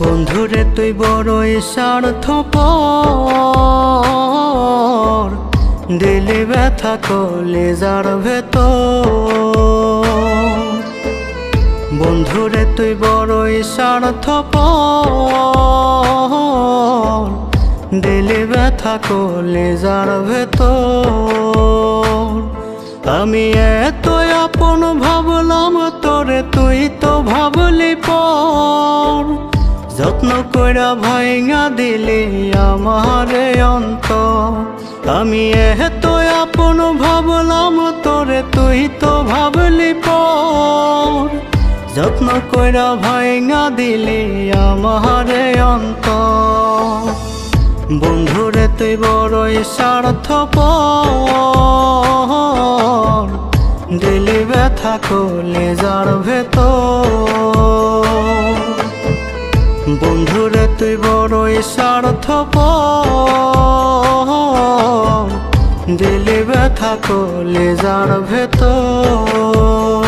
বন্ধুরে, তুই বড়ই স্বার্থপ দিলে ব্যথা করলে যার ভেতর। বন্ধুরে, তুই বড়ই স্বার্থপ দিলে ব্যথা করলে যার ভেতর। আমি এত আপন, ভাবলাম তোরে তুই তো ভাবলি পর। যত্ন কইরা ভাইঙা দিলি আমারে অন্ত। আমি এত আপন ভাবলাম, তোরে তুই তো ভাবলি পর। যত্ন কইরা ভাইঙা দিলি আমারে অন্ত। বন্ধুরে, তুই বড়ই স্বার্থপর। দিলি ব্যথা করলে যার ভেতর? বন্ধুরে তুই বড়ই স্বার্থপর। দিলি ব্যথা করলে যার ভেতর।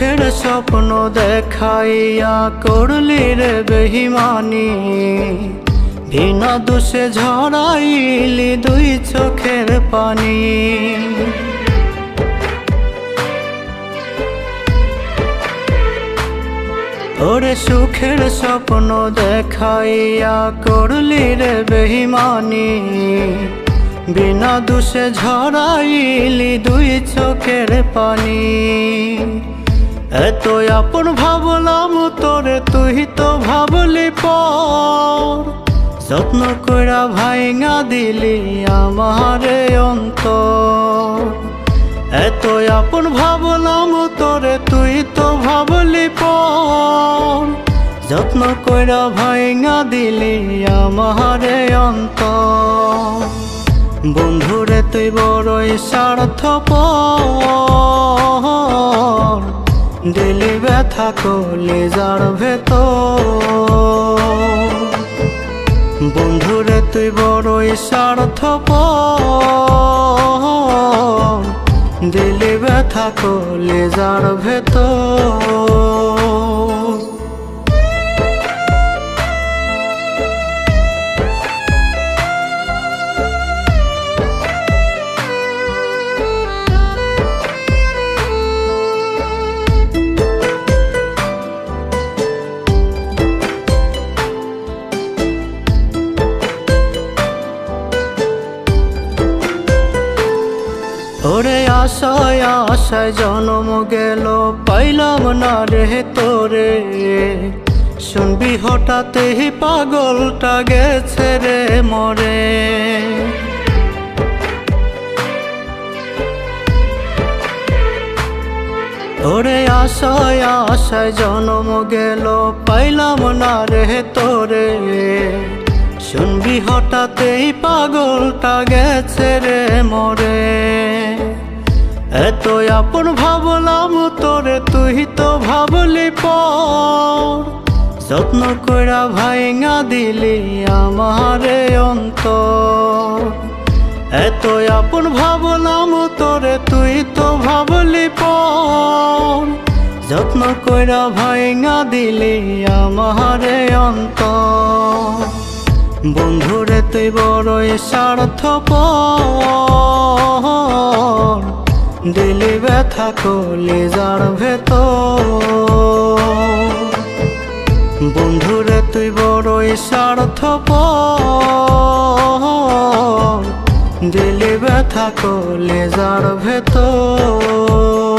সুখের স্বপ্ন দেখাইয়া করলি রে বেহিমানি। বিনা দোষে ঝরাইলি দুই চোখের পানি। ওরে সুখের স্বপ্ন দেখাইয়া করলি রে বেহিমানি। বিনা দোষে ঝরাইলি দুই চোখের পানি। এত আপন ভাবলাম, তোরে তুই তো ভাবলি পর। যত্ন কইরা ভাইঙা দিলি আমারে অন্তর। এত আপন ভাবলাম, তোরে তুই তো ভাবলি পর। যত্ন কইরা ভাইঙা দিলি আমারে অন্তর। বন্ধুরে তুই বড়ই স্বার্থপর। দিলি ব্যথা কলে যার ভেতর। বন্ধুরে তুই বড়ই স্বার্থপর। দিলি ব্যথা কলে যার ভেতর। আশায় আশায় জনম গেল, পাইলাম না রে তোরে। শুনবি হঠাৎই পাগলটা গেছে রে মরে। ওরে আশায় আশায় জনম গেল, পাইলাম না রে তোরে। শুনবি হঠাৎই পাগলটা গেছে রে মরে। এত আপন ভাবলাম, তোরে তুই তো ভাবলি পর। যত্ন কইরা ভাইঙা দিলি আমারে অন্তর। এত আপন ভাবলাম, তোরে তুই তো ভাবলি পর। যত্ন কইরা ভাইঙা দিলি আমারে অন্তর। বন্ধুরে তুই বড়ই স্বার্থপর। দিলি ব্যথা কলি যার ভেতর। বন্ধুরে তুই বড়ই স্বার্থপর। দিলি ব্যথা কলি যার ভেতর।